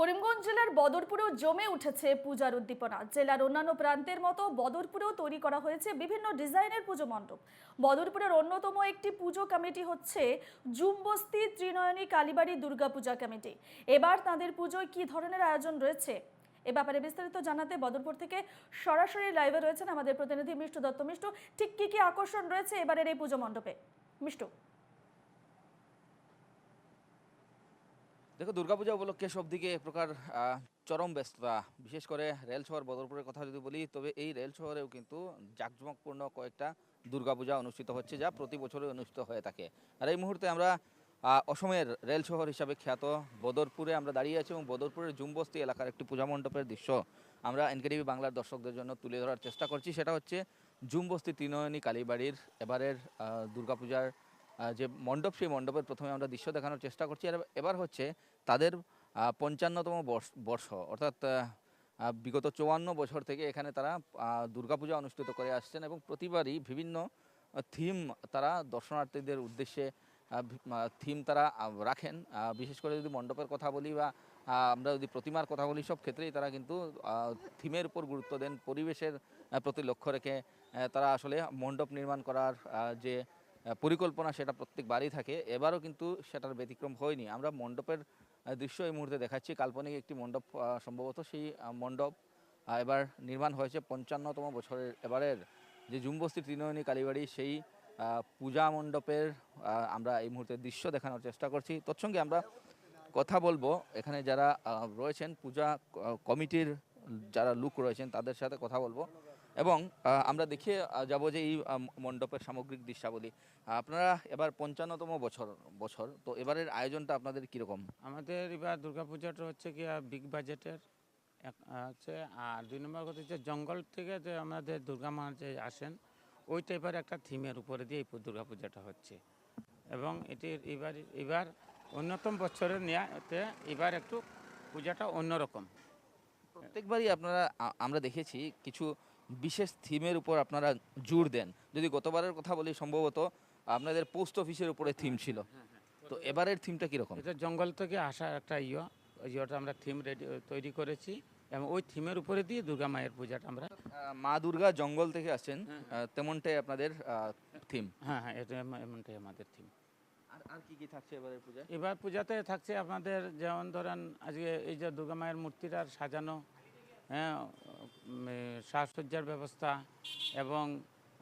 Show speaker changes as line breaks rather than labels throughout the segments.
করিমগঞ্জ জেলার বদরপুরেও জমে উঠেছে পূজার উদ্দীপনা। জেলার অন্যান্য প্রান্তের মতো বদরপুরেও তৈরি করা হয়েছে বিভিন্ন ডিজাইনের পুজো মণ্ডপ। বদরপুরের অন্যতম একটি পুজো কমিটি হচ্ছে জুমবস্তি ত্রিনয়নী কালীবাড়ি দুর্গাপূজা কমিটি। এবার তাদের পুজোয় কি ধরনের আয়োজন রয়েছে? এ ব্যাপারে বিস্তারিত জানাতে বদরপুর থেকে সরাসরি লাইভে রয়েছেন আমাদের প্রতিনিধি মিষ্টু দত্ত। মিষ্টু, ঠিক কি কি আকর্ষণ রয়েছে এবারের এই পুজো মণ্ডপে? মিষ্টু।
দেখো, দুর্গাপূজা উপলক্ষে সব দিকে এক প্রকার চরম ব্যস্ততা। বিশেষ করে রেল শহর বদরপুরের কথা যদি বলি, তবে এই রেল শহরেও কিন্তু জাঁকজমকপূর্ণ কয়েকটা দুর্গাপূজা অনুষ্ঠিত হচ্ছে, যা প্রতি বছরই অনুষ্ঠিত হয়ে থাকে। আর এই মুহূর্তে আমরা অসমের রেল শহর হিসাবে খ্যাত বদরপুরে আমরা দাঁড়িয়ে আছি এবং বদরপুরের জুমবস্তি এলাকার একটি পূজা মণ্ডপের দৃশ্য আমরা এনকেডিবি বাংলার দর্শকদের জন্য তুলে ধরার চেষ্টা করছি। সেটা হচ্ছে জুমবস্তি ত্রিনয়নী কালীবাড়ির এবারের দুর্গাপূজার যে মণ্ডপ, সেই মণ্ডপের প্রথমে আমরা দৃশ্য দেখানোর চেষ্টা করছি। আর এবার হচ্ছে তাদের পঞ্চান্নতম বর্ষ- অর্থাৎ বিগত চুয়ান্ন বছর থেকে এখানে তারা দুর্গাপূজা অনুষ্ঠিত করে আসছেন এবং প্রতিবারই বিভিন্ন থিম তারা দর্শনার্থীদের উদ্দেশ্যে থিম তারা রাখেন। বিশেষ করে যদি মণ্ডপের কথা বলি বা আমরা যদি প্রতিমার কথা বলি, সব ক্ষেত্রেই তারা কিন্তু থিমের উপর গুরুত্ব দেন, পরিবেশের প্রতি লক্ষ্য রেখে তারা আসলে মণ্ডপ নির্মাণ করার যে পরিকল্পনা সেটা প্রত্যেকবারই থাকে। এবারও কিন্তু সেটার ব্যতিক্রম হয়নি। আমরা মণ্ডপের দৃশ্য এই মুহূর্তে দেখাচ্ছি। কাল্পনিক একটি মণ্ডপ সম্ভবত সেই মণ্ডপ এবার নির্মাণ হয়েছে পঞ্চান্নতম বছরের এবারের। যে জুমবস্তি ত্রিনয়নী কালীবাড়ি, সেই পূজা মণ্ডপের আমরা এই মুহূর্তে দৃশ্য দেখানোর চেষ্টা করছি। তৎসঙ্গে আমরা কথা বলব, এখানে যারা রয়েছেন, পূজা কমিটির যারা লুক রয়েছেন, তাদের সাথে কথা বলব। এবং আমরা দেখে যাব যে এই মণ্ডপের সামগ্রিক দৃশ্যাবলী। আপনারা এবার পঞ্চান্নতম বছর বছর তো এবারের আয়োজনটা আপনাদের কীরকম?
আমাদের এবার দুর্গাপূজাটা হচ্ছে কি বিগ বাজেটের হচ্ছে আর দুই নম্বর কথা হচ্ছে জঙ্গল থেকে যে আমাদের দুর্গা মা যে আসেন ওই টাইপের একটা থিমের উপরে দিয়ে এই দুর্গাপূজাটা হচ্ছে। এবং এটির এবার এবার অন্যতম বছরের নেয়াতে এবার একটু পূজাটা অন্যরকম।
প্রত্যেকবারই আপনারা আমরা দেখেছি কিছু বিশেষ থিমের উপর আপনারা জোর দেন। যদি গতবারের কথা বলি সম্ভবত আপনাদের পোস্ট অফিসের উপরে থিম ছিল। তো এবারের থিমটা কীরকম?
এটা জঙ্গল থেকে আসা একটা ইয়ে ইয়েটা আমরা থিম রেডি তৈরি করেছি এবং ওই থিমের উপরে দিয়ে দুর্গা মায়ের পূজাটা আমরা
মা দুর্গা জঙ্গল থেকে আসছেন তেমনটাই আপনাদের থিম।
হ্যাঁ হ্যাঁ এটা এমনটাই আমাদের থিম।
আর আর কি কি থাকছে এবারের পূজায়?
এবার পূজাতে থাকছে আপনাদের যেমন ধরেন আজকে এই যে দুর্গা মায়ের মূর্তিটার সাজানো হ্যাঁ সাজসজ্জার ব্যবস্থা এবং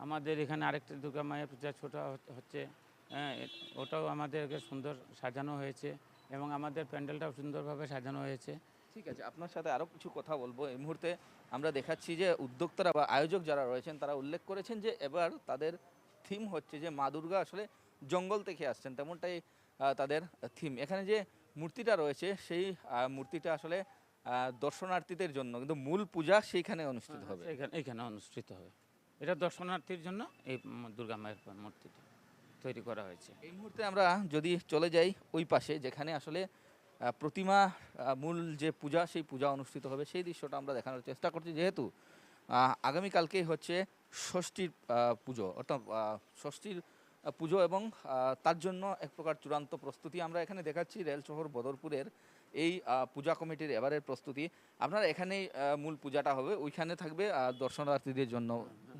আমাদের এখানে আরেকটা দুর্গা মায়ের পূজা ছোট হচ্ছে হ্যাঁ ওটাও আমাদেরকে সুন্দর সাজানো হয়েছে এবং আমাদের প্যান্ডেলটাও সুন্দরভাবে সাজানো হয়েছে।
ঠিক আছে, আপনার সাথে আরও কিছু কথা বলব। এই মুহূর্তে আমরা দেখাচ্ছি যে উদ্যোক্তারা বা আয়োজক যারা রয়েছেন, তারা উল্লেখ করেছেন যে এবার তাদের থিম হচ্ছে যে মা দুর্গা আসলে জঙ্গল থেকে আসছেন, তেমনটাই তাদের থিম। এখানে যে মূর্তিটা রয়েছে, সেই মূর্তিটা আসলে দর্শনার্থীদের জন্য কিন্তু মূল পূজা সেইখানে অনুষ্ঠিত হবে।
এখানে এখানে অনুষ্ঠিত হবে। এটা দর্শনার্থীর জন্য এই দুর্গা মায়ের মূর্তিটা তৈরি করা হয়েছে।
এই মুহূর্তে আমরা যদি চলে যাই ওই পাশে যেখানে আসলে প্রতিমা মূল যে পূজা সেই পূজা অনুষ্ঠিত হবে সেই দৃশ্যটা আমরা দেখানোর চেষ্টা করছি। যেহেতু আগামীকালকেই হচ্ছে ষষ্ঠীর পুজো অর্থাৎ ষষ্ঠীর পুজো এবং তার জন্য এক প্রকার চূড়ান্ত প্রস্তুতি আমরা এখানে দেখাচ্ছি। রেল শহর বদরপুরের এই পূজা কমিটির এবারের প্রস্তুতি। আপনারা এখানেই মূল পূজাটা হবে। ওইখানে থাকবে দর্শনার্থীদের জন্য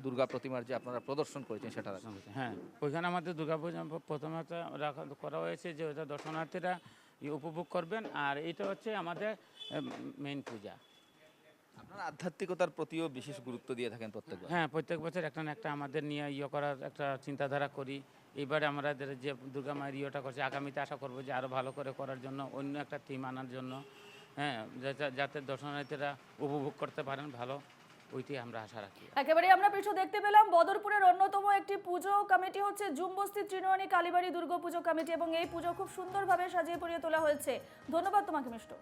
দুর্গা প্রতিমার যে আপনারা প্রদর্শন করেছেন সেটা
হ্যাঁ ওইখানে আমাদের দুর্গাপূজা প্রথমে তো রাখা করা হয়েছে যে ওটা দর্শনার্থীরা উপভোগ করবেন। আর এটা হচ্ছে আমাদের মেইন পূজা।
আপনারা আধ্যাত্মিকতার প্রতিও বিশেষ গুরুত্ব দিয়ে থাকেন প্রত্যেকবার।
হ্যাঁ প্রত্যেক বছর একটা না একটা আমাদের নিয়ে ইয়ে করার একটা চিন্তাধারা করি। এবারে আমাদের যে দুর্গা মায়ের ইয়েটা করছে, আগামীতে আশা করব যে আরও ভালো করে করার জন্য, অন্য একটা থিম আনার জন্য হ্যাঁ যাতে- দর্শনার্থীরা উপভোগ করতে পারেন ভালো ওইটি আমরা আশা রাখি।
একেবারে আমরা পিছু দেখতে পেলাম বদরপুরের অন্যতম একটি পুজো কমিটি হচ্ছে জুমবস্তি ত্রিনয়নী কালীবাড়ি দুর্গা পুজো কমিটি এবং এই পুজো খুব সুন্দরভাবে সাজিয়ে পরিয়ে তোলা হয়েছে। ধন্যবাদ তোমাকে, মিষ্ট।